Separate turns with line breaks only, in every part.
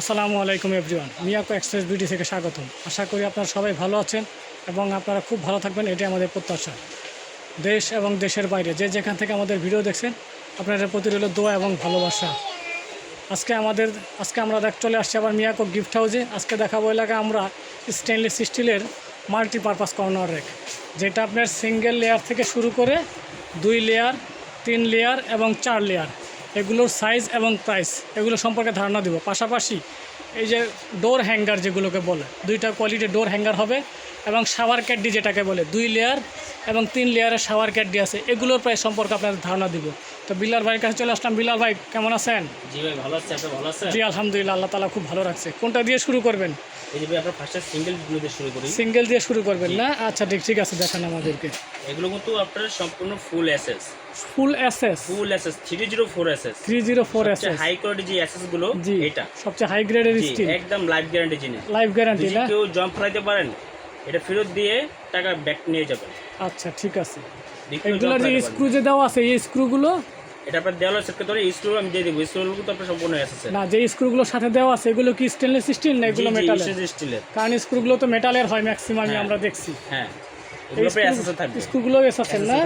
আসসালামু আলাইকুম everyone Miyako express beauty থেকে স্বাগতম। আশা করি আপনারা সবাই ভালো আছেন এবং আপনারা খুব ভালো থাকবেন, এটাই আমাদের প্রত্যাশা। দেশ এবং দেশের বাইরে যে যেখান থেকে আমাদের ভিডিও দেখছেন, আপনাদের প্রতি রইল দোয়া এবং ভালোবাসা। আজকে আমাদের, আজকে আমরা দেখ, চলে আসছি আবার মিয়াকো গিফট হাউসে আজকে দেখাবো এলাকা আমরা স্টেনলেস স্টিলের মাল্টিপারপাস কর্নার রেক যেটা আপনার সিঙ্গেল লেয়ার থেকে শুরু করে দুই লেয়ার তিন লেয়ার এবং চার লেয়ার এগুলোর সাইজ এবং প্রাইস এগুলো সম্পর্কে ধারণা দেব। পাশাপাশি এই যে ডোর হ্যাঙ্গার যেগুলোকে বলে দুইটা কোয়ালিটির ডোর হ্যাঙ্গার হবে এবং শাওয়ার ক্যাডডি যেটাকে বলে দুই লেয়ার এবং তিন লেয়ারের শাওয়ার ক্যাডডি আছে। এগুলোর প্রায় সম্পর্কে আপনাদের ধারণা দিব। তো বিলাল ভাইয়ের কাছে চলে আসলাম। বিলাল ভাই কেমন আছেন?
জি ভাই ভালো আছে। আপনি ভালো আছেন?
জি আলহামদুলিল্লাহ আল্লাহ তালা খুব ভালো রাখছে। কোনটা দিয়ে শুরু করবেন?
এই যে ভাই আমরা ফার্স্টে সিঙ্গেল দিয়ে শুরু করি।
সিঙ্গেল দিয়ে শুরু করবেন না? আচ্ছা ঠিক ঠিক আছে দেখান আমাদেরকে।
এগুলো কিন্তু আপনার সম্পূর্ণ full SS
full SS
full SS three zero four SS
three zero four SS
high quality যে এসএসগুলো
জি
এটা।
সবচেয়ে হাই গ্রেডের স্টিল
একদম লাইফ গ্যারান্টি জিনিস।
লাইফ গ্যারান্টি না?
কেউ ফেলাইতে পারেন এটা ফেরত দিয়ে টাকা ব্যাক নিয়ে যাবেন।
আচ্ছা ঠিক আছে। যে স্ক্রু। যে দেওয়া আছে এই স্ক্রুগুলো
এটা আপনার সেট করতে স্ক্রু আমি দিয়ে দেবো স্ক্রুগুলো কিন্তু আপনার সম্পূর্ণ এসএস
না যে স্ক্রুগুলোর সাথে দেওয়া আছে এগুলো কি স্টেনলেস স্টিল না এগুলো মেটালের
স্টিলের
কারণ স্ক্রুগুলো তো মেটালের হয় ম্যাক্সিমামই
হ্যাঁ।
আমরা দেখছি।
হ্যাঁ।
স্ক্রুগুলো এসেছেন না?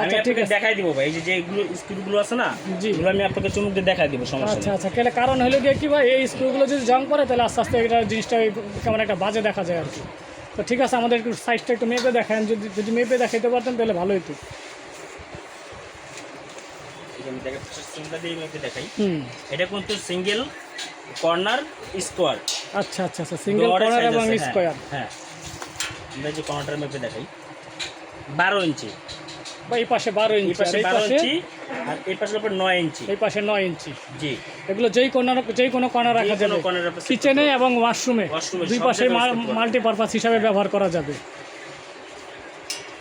আচ্ছা ঠিক আছে।
দেখাই দিব ভাই এই যে যে এগুলো স্ক্রুগুলো আছে না
জি।
এগুলো আমি আপনাকে চুমুক দিয়ে দেখাই দিব সমস্যা
আচ্ছা আচ্ছা কারণ হলো গিয়ে কি ভাই এই স্ক্রুগুলো যদি জং করে তাহলে আস্তে আস্তে এটা জিনিসটা কেমন একটা বাজে দেখা যায় আর কি। তো ঠিক আছে আমাদের একটু সাইজটা একটু মেপে দেখান যদি যদি মেপে দেখাইতে পারতেন তাহলে ভালো হতো
এটা কিন্তু সিঙ্গেল কর্নার স্কোয়ার
আচ্ছা আচ্ছা আচ্ছা সিঙ্গেল কর্নার এবং স্কোয়ার
হ্যাঁ। আমরা যে কর্নারটার মেপে দেখাই। বারো ইঞ্চি।
বা এই পাশে বারো
এই
ইঞ্চি আর
পাশে
এই
বারো ইঞ্চি আর এই পাশে আপনার নয় ইঞ্চি।
এই পাশে নয় ইঞ্চি।
জি।
এগুলো যেই কর্নার যেই কোনো কর্নার রাখা যাবে। কিচেনে এবং ওয়াশরুমে। দুই পাশে। মাল্টিপারপাস হিসাবে ব্যবহার করা যাবে।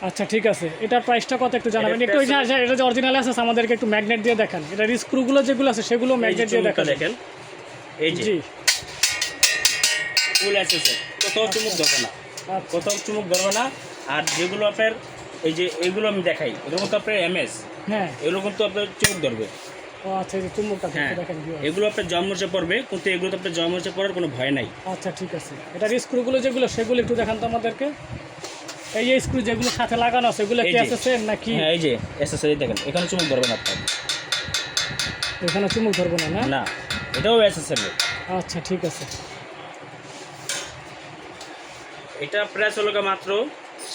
আচ্ছা ঠিক আছে। এটার প্রাইসটা কত একটু জানাবেন? একটু এটা যে অরিজিনাল আছে আমাদেরকে একটু ম্যাগনেট দিয়ে দেখান। এটা স্ক্রুগুলো যেগুলো আছে সেগুলো ম্যাগনেট দিয়ে দেখান।
দেখেন। এই যে।
জি।
ফুল আছে কোথাও চুমুক ধরবে না।
আচ্ছা।
কোথাও চুমুক ধরবে না। আর যেগুলো আপনার এই যে এগুলো আমি দেখাই এগুলো কিন্তু আপনার এমএস।
হ্যাঁ।
এগুলো কিন্তু আপনার চুমুক ধরবে।
ও আচ্ছা এই চুম্বকটা
হ্যাঁ।
দেখেন
এগুলো আপনার জন্মসে পড়বে কিন্তু এগুলো তো আপনার জন্মসে পড়ার কোনো ভয় নাই।
আচ্ছা ঠিক আছে। এটার স্ক্রুগুলো যেগুলো সেগুলো একটু দেখান তো আমাদেরকে। এই যে স্ক্রু যেগুলো সাথে লাগানো আছে এগুলো কি
যে।
নাকি?
হ্যাঁ এই যে এসএসআই দেখেন এখানে চুমুক ধরবে না আপনার।
এখানে চুমুক ধরবো না না?
এটাও এসএসআই
আচ্ছা ঠিক আছে।
এটা প্রাইস হলো মাত্র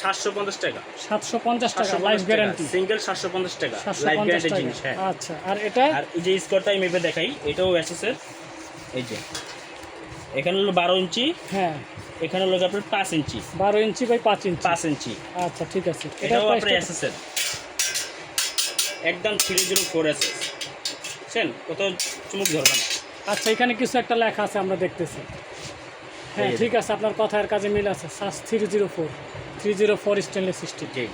সাতশো পঞ্চাশ টাকা।
সাতশো পঞ্চাশ টাকা লাইফ গ্যারান্টি
সিঙ্গেল সাতশো পঞ্চাশ টাকা। লাইফ গ্যারান্টি জিনিস হ্যাঁ।
আচ্ছা আর এটা?
আর এই যে স্কোরটা আমি মেপে দেখাই এটাও এসএসের এই যে। এখানে হলো বারো ইঞ্চি।
হ্যাঁ।
এখানে হলো আপনার পাঁচ ইঞ্চি।
বারো ইঞ্চি বাই পাঁচ ইঞ্চি।
পাঁচ ইঞ্চি।
আচ্ছা ঠিক আছে।
এটাও আপনার একদম থ্রি জিরো ফোর বুঝছেন? কোথাও চুমুক ধরবে না।
আচ্ছা এখানে কিছু একটা লেখা আছে আমরা দেখতেছি। হ্যাঁ ঠিক আছে আপনার কথার কাজে মিল আছে। SUS three zero four three zero four stainless steel
ji.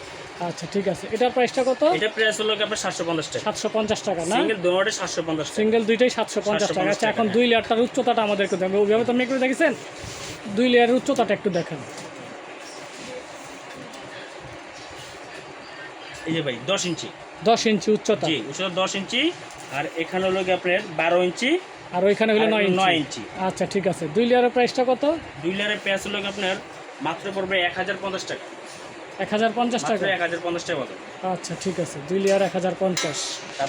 আচ্ছা ঠিক আছে। এটার প্রাইসটা কত?
এটা প্রাইস হলো আপনার সাতশো পঞ্চাশ টাকা।
সাতশো পঞ্চাশ টাকা না?
সিঙ্গেল দোনোটা সাতশো পঞ্চাশ টাকা।
সিঙ্গেল দুইটাই সাতশো পঞ্চাশ টাকা। আচ্ছা এখন দুই লেয়ারটার উচ্চতাটা আমাদেরকে দেবে ওইভাবে তো আপনি একটু দেখেছেন? দুই লেয়ারের উচ্চতাটা একটু দেখেন।
এই যে ভাই দশ ইঞ্চি।
দশ ইঞ্চি উচ্চতা।
জি উচ্চতা দশ ইঞ্চি। আর এখানে হলো গিয়ে আপনার বারো ইঞ্চি।
আর ওইখানে হলো নয় ইঞ্চি
নয় ইঞ্চি।
আচ্ছা ঠিক আছে। দুই লেয়ারের প্রাইসটা কত?
দুই লেয়ারের প্যাঁচ হলো আপনার মাত্র পড়বে এক হাজার পঞ্চাশ টাকা।
এক হাজার পঞ্চাশ টাকা?
এক হাজার পঞ্চাশ টাকা
আচ্ছা ঠিক আছে। দুই লেয়ার এক হাজার পঞ্চাশ।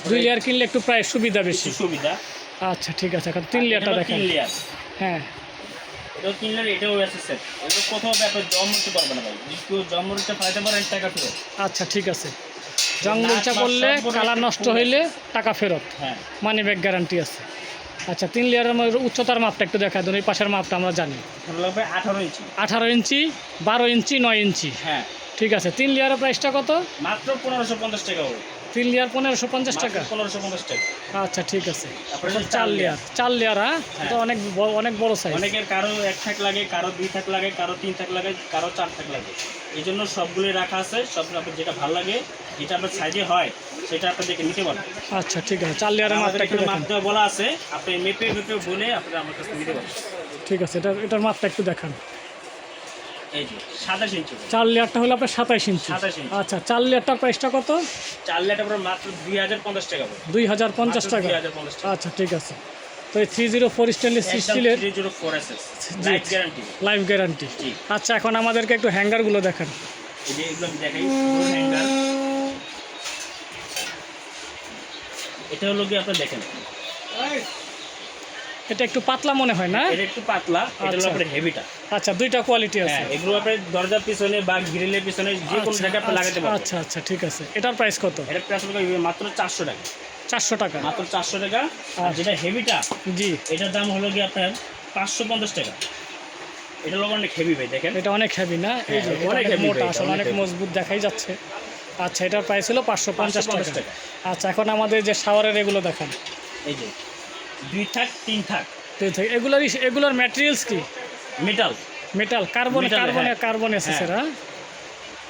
দুই লেয়ার কিনলে একটু প্রায় সুবিধা বেশি।
সুবিধা।
আচ্ছা ঠিক আছে এখন তিন লেয়ারটা দেখেন
তিন লেয়ার
হ্যাঁ।
এটাও তিন লেয়ার এটাও আছে সেট এগুলো কোথাও ব্যাপার জম হতে পারবে না ভাই। কেউ জম মরিচটা ফাইতে পারেন টাকা ফেরত।
আচ্ছা ঠিক আছে। জঙ্গলটা করলে কালার নষ্ট হইলে টাকা ফেরত।
হ্যাঁ।
মানি ব্যাগ গ্যারান্টি আছে। আচ্ছা তিন লেয়ারের মধ্যে উচ্চতার মাপটা একটু দেখা দেন এই পাশের মাপটা আমরা জানি।
লাগবে আঠারো ইঞ্চি।
আঠারো ইঞ্চি বারো ইঞ্চি নয় ইঞ্চি।
হ্যাঁ।
ঠিক আছে তিন লেয়ারের প্রাইসটা কত?
মাত্র পনেরোশো পঞ্চাশ টাকা হবে
তিন লেয়ার পনেরোশো পঞ্চাশ টাকা?
পনেরোশো পঞ্চাশ টাকা।
আচ্ছা ঠিক আছে। চার লেয়ার। চার লেয়ার হ্যাঁ? এটা অনেক ব- অনেক বড় সাইজ
অনেকের কারও এক থাক লাগে কারও দুই থাক লাগে কারও তিন থাক লাগে কারও চার থাক লাগে। এই জন্য সবগুলোই রাখা আছে সব আপনার যেটা ভালো লাগে যেটা আপনার সাইজে হয় সেটা আপনি দেখে নিতে পারেন
আচ্ছা ঠিক আছে। চার লেয়ারের মাপটা একটু
মাপ দেওয়া বলা আছে। আপনি মেপে মেপে বলে আপনি আমার কাছে নিতে পারেন
ঠিক আছে এটা এটার মাপটা একটু দেখান।
এই যে সাতাশ ইঞ্চি
চার লেয়ারটা হলো আপনার সাতাইশ ইঞ্চি।
27 ইঞ্চি।
আচ্ছা চার লেয়ারটার প্রাইসটা কত?
চার মাত্র দুই হাজার পঞ্চাশ টাকা
দুই হাজার পঞ্চাশ টাকা। আচ্ছা ঠিক আছে। তো থ্রি জিরো ফোর স্টেনলেস স্টিলের।
Life guarantee.
আচ্ছা এখন আমাদেরকে একটু হ্যাঙ্গারগুলো দেখান
এই যে এগুলো আমি দেখাই হ্যাঙ্গার এটা হলো কি আপনার দেখেন।
এটা একটু পাতলা মনে হয় না?
এটা একটু পাতলা এটা হলো
আচ্ছা।
আপনার হেভিটা।
আচ্ছা দুইটা কোয়ালিটি আছে।
হ্যাঁ এগুলো আপনার দরজার পিছনে বা গ্রিলের পিছনে যে কোনো
আচ্ছা,
জায়গায় আপনি লাগাতে
আচ্ছা,
পারবেন।
আচ্ছা আচ্ছা ঠিক আছে। এটার প্রাইস কত?
এটা প্রাইস হলো মাত্র চারশো টাকা।
চারশো টাকা।
মাত্র চারশো টাকা। আর। যেটা হেভিটা
জি।
এটার দাম হলো কি আপনার পাঁচশো পঞ্চাশ টাকা। এটা অনেক হেভি ভাই দেখেন।
এটা অনেক হেভি না?
হ্যাঁ, অনেক
মোটা আসলে
অনেক
মজবুত দেখাই যাচ্ছে। আচ্ছা এটার প্রাইস হলো পাঁচশো পঞ্চাশ
550
টাকা। আচ্ছা এখন আমাদের যে শাওয়ারের এগুলো দেখান।
এই যে দুই থাক তিন থাক।
দুই থেকে। এগুলোর এগুলোর ম্যাটেরিয়ালস কি?
মেটাল
মেটাল কার্বন কার্বনে
হ্যাঁ।
কার্বন এসেছে না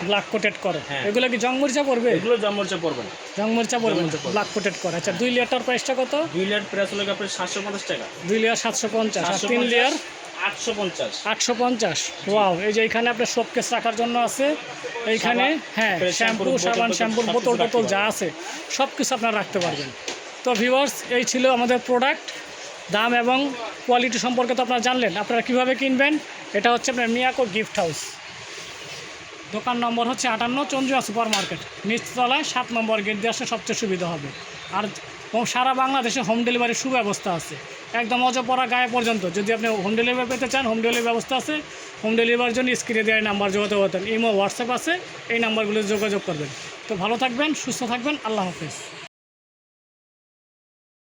ব্ল্যাক কোটেড করে।
হ্যাঁ।
এগুলো কি জং মরিচা পড়বে?
এগুলো জমরচা পড়বে না।
জং মরিচা পড়বে
জংমরিচা পড়বে।
ব্ল্যাক কোটেড করে। আচ্ছা দুই লিটার প্রাইসটা কত?
দুই লেয়ার প্রাইস হলো আপনার সাতশো পঞ্চাশ টাকা।
দুই লিটার সাতশো পঞ্চাশ। আর তিন লেয়ার
আটশো পঞ্চাশ।
আটশো পঞ্চাশ। ওয়াও এই যে এখানে আপনার শোকেস রাখার জন্য আছে। এইখানে হ্যাঁ শ্যাম্পু
বোতল
সাবান শ্যাম্পুর বোতল
রাখতে
যা আছে সব কিছু আপনারা রাখতে পারবেন। তো ভিউয়ার্স এই ছিল আমাদের প্রোডাক্ট দাম এবং কোয়ালিটি সম্পর্কে তো আপনারা জানলেন। আপনারা কীভাবে কিনবেন? এটা হচ্ছে আপনার মিয়াকো গিফট হাউস দোকান নম্বর হচ্ছে আটান্ন চন্দ্রিয়া সুপার মার্কেট নিচতলায় সাত নম্বর গেট দিয়ে আসলে সবচেয়ে সুবিধা হবে। আর সারা বাংলাদেশে হোম ডেলিভারির সুব্যবস্থা আছে। একদম অজপরা গায়ে পর্যন্ত। যদি আপনি হোম ডেলিভারি পেতে চান হোম ডেলিভারি ব্যবস্থা আছে। হোম ডেলিভারির জন্য স্ক্রিনে দেওয়ার নাম্বার যোগাযোগ করতেন ইমো হোয়াটসঅ্যাপ আছে। এই নাম্বারগুলো যোগাযোগ করবেন। তো ভালো থাকবেন, সুস্থ থাকবেন। আল্লাহ হাফিজ।